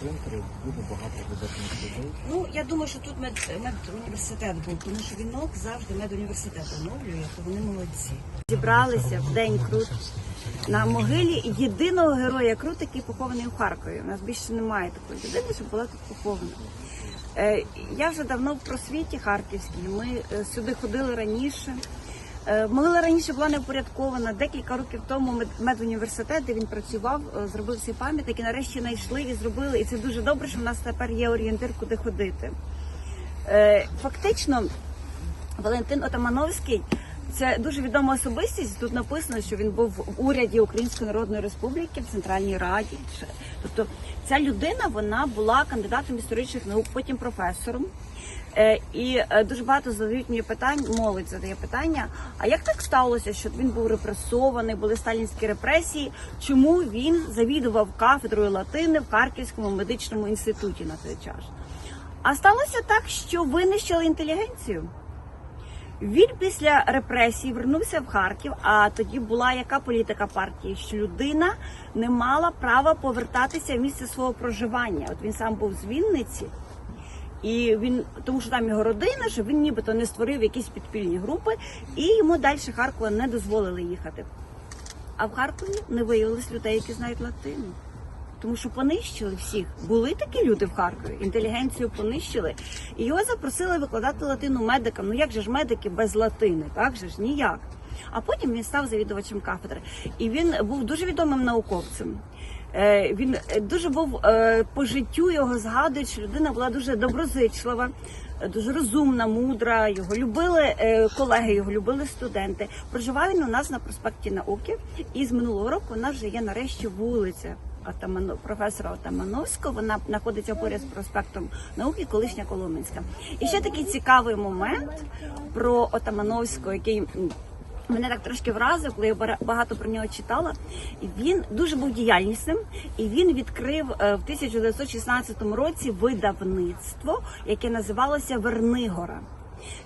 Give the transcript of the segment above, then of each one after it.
центрі буде багато видатних людей. Ну, я думаю, що тут мед, медуніверситет був, тому що вінок завжди медуніверситет оновлює, то вони молодці. Зібралися в день крут на могилі єдиного героя крут, який похований у Харкові. У нас більше немає такої людини, щоб була тут похована. Е, Я вже давно в просвіті харківській. Ми е, сюди ходили раніше. Е, Могила раніше була не упорядкована. Декілька років тому мед- медуніверситет, де він працював, е, зробив свій пам'ятник і нарешті знайшли і зробили. І це дуже добре, що в нас тепер є орієнтир, куди ходити. Е, Фактично, Валентин Отамановський це дуже відома особистість. Тут написано, що він був в уряді Української Народної Республіки в Центральній Раді. Тобто, ця людина вона була кандидатом історичних наук, потім професором. Е, І е, дуже багато задають мені питань, молодь задає питання. А як так сталося, що він був репресований, були сталінські репресії? Чому він завідував кафедрою латини в Харківському медичному інституті на той час? А сталося так, що винищили інтелігенцію. Він після репресій вернувся в Харків. А тоді була яка політика партії? Що людина не мала права повертатися в місце свого проживання. От він сам був з Вінниці, і він, тому що там його родина, що він нібито не створив якісь підпільні групи, і йому далі Харкова не дозволили їхати. А в Харкові не виявилось людей, які знають латину. Тому що понищили всіх. Були такі люди в Харкові, інтелігенцію понищили. І його запросили викладати латину медикам. Ну як же ж медики без латини? Так же ж ніяк. А потім він став завідувачем кафедри. І він був дуже відомим науковцем. Е, Він е, дуже був е, по життю його згадують, що людина була дуже доброзичлива, дуже розумна, мудра. Його любили колеги, його любили студенти. Проживав він у нас на проспекті науки, і з минулого року у нас вже є нарешті вулиця. Атамано, професора Отамановського, вона знаходиться поряд з проспектом науки, колишня Коломенська. І ще такий цікавий момент про Отамановського, який мене так трошки вразив, коли я багато про нього читала. Він дуже був діяльнісним, і він відкрив е, в 1916 році видавництво, яке називалося Вернигора.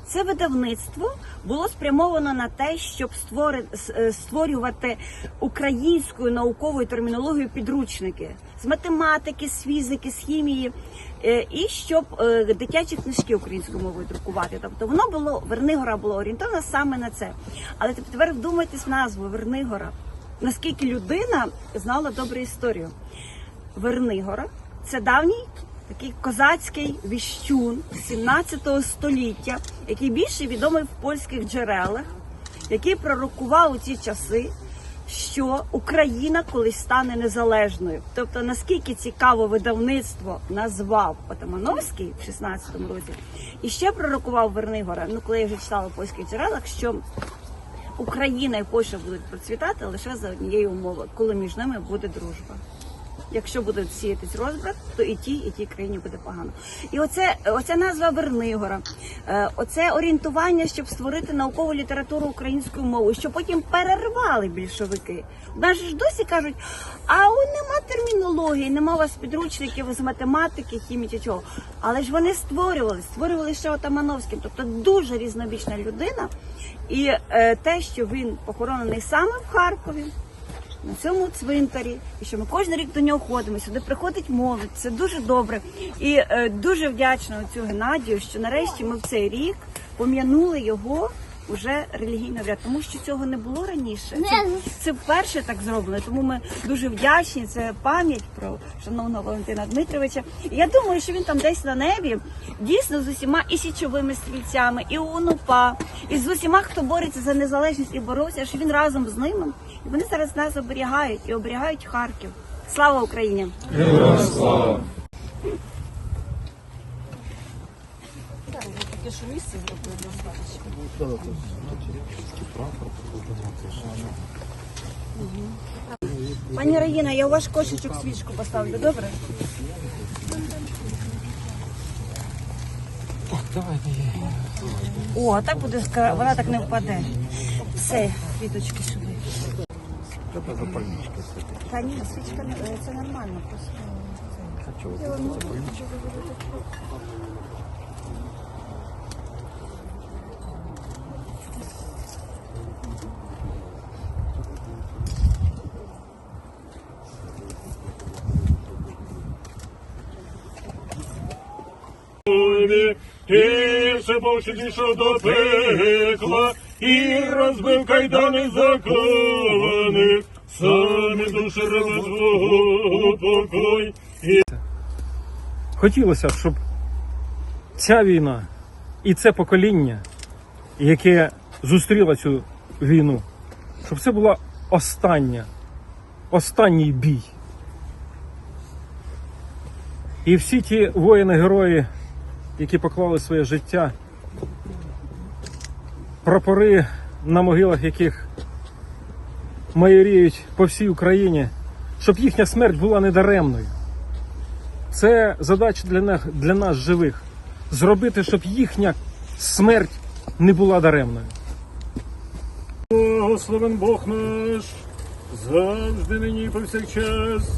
Це видавництво було спрямовано на те, щоб е, створювати українською науковою термінологією підручники з математики, з фізики, з хімії, е, і щоб е, дитячі книжки українською мовою друкувати. Тобто воно було Вернигора було орієнтовано саме на це. Але тепер вдумайтесь в назву Вернигора. Наскільки людина знала добру історію. Вернигора це давній такий козацький віщун 17 століття, який більше відомий в польських джерелах, який пророкував у ці часи, що Україна колись стане незалежною. Тобто, наскільки цікаво видавництво назвав Отамановський в 16-му році, і ще пророкував Вернигора. Ну, коли я вже читала в польських джерелах, що Україна і Польща будуть процвітати лише за однієї умови, коли між ними буде дружба. Якщо буде сіятись розбрат, то і тій, і тій країні буде погано. І оце, оця назва Вернигора, е, оце орієнтування, щоб створити наукову літературу українською мовою, що потім перервали більшовики. У нас ж досі кажуть, а у нема термінології, нема у вас підручників з математики, хімії чого. Але ж вони створювали, створювали ще Отамановським. Тобто дуже різнобічна людина. І е, те, що він похоронений саме в Харкові на цьому цвинтарі, і що ми кожен рік до нього ходимо. Сюди приходить молодь. Це дуже добре. І е, дуже вдячна цю Геннадію, що нарешті ми в цей рік пом'янули його. Уже релігійно вряд, тому що цього не було раніше. Це, це вперше так зроблено. Тому ми дуже вдячні. Це пам'ять про шановного Валентина Дмитровича. І я думаю, що він там десь на небі дійсно з усіма і січовими стрільцями, і УНУПА, і з усіма, хто бореться за незалежність і боровся, що він разом з ними. І вони зараз нас оберігають і оберігають Харків. Слава Україні! Таке що місце. Пані Раїна, я у ваш кошечок свічку поставлю, добре? О, а так буде вона так не впаде. Все, квіточки сюди. Треба запальнички все. Та ні, свічка не це нормально просто. А чого тут все Боже дійшов до пекла, і розбив кайдани закованих, самі душі раба покой. І Хотілося б, щоб ця війна і це покоління, яке зустріло цю війну, щоб це була остання, останній бій. І всі ті воїни-герої, які поклали своє життя, прапори на могилах яких майоріють по всій Україні, щоб їхня смерть була недаремною. Це задача для нас, для нас живих. Зробити, щоб їхня смерть не була даремною. Благословен Бог наш, завжди нині повсякчас,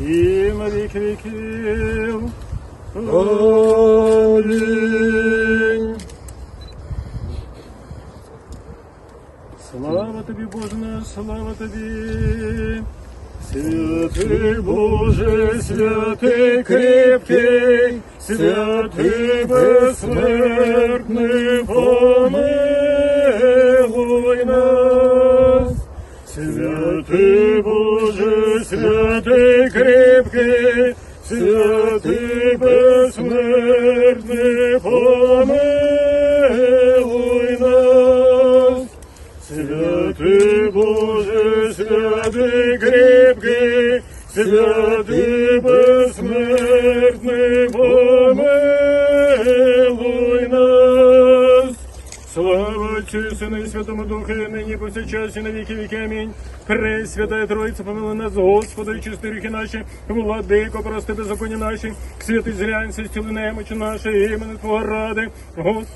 і на віки віків. Амінь. Слава тобі, Боже наш, слава тобі. Святий Боже, святий крепкий, святий безсмертний, помилуй нас. Святий Боже, святий крепкий, святий безсмертний, помилуй нас. Боже, святий крепкий, святий безсмертний, Отцю і Сину і Святому Духу, і нині повсякчас і на віки віки. Амінь. Пресвятая Троїця, помила нас, Господи, чисти ріхи наші, владико, прости беззаконня наші, святий зрянься, стіли немочі наші, імени Твого ради, Господи.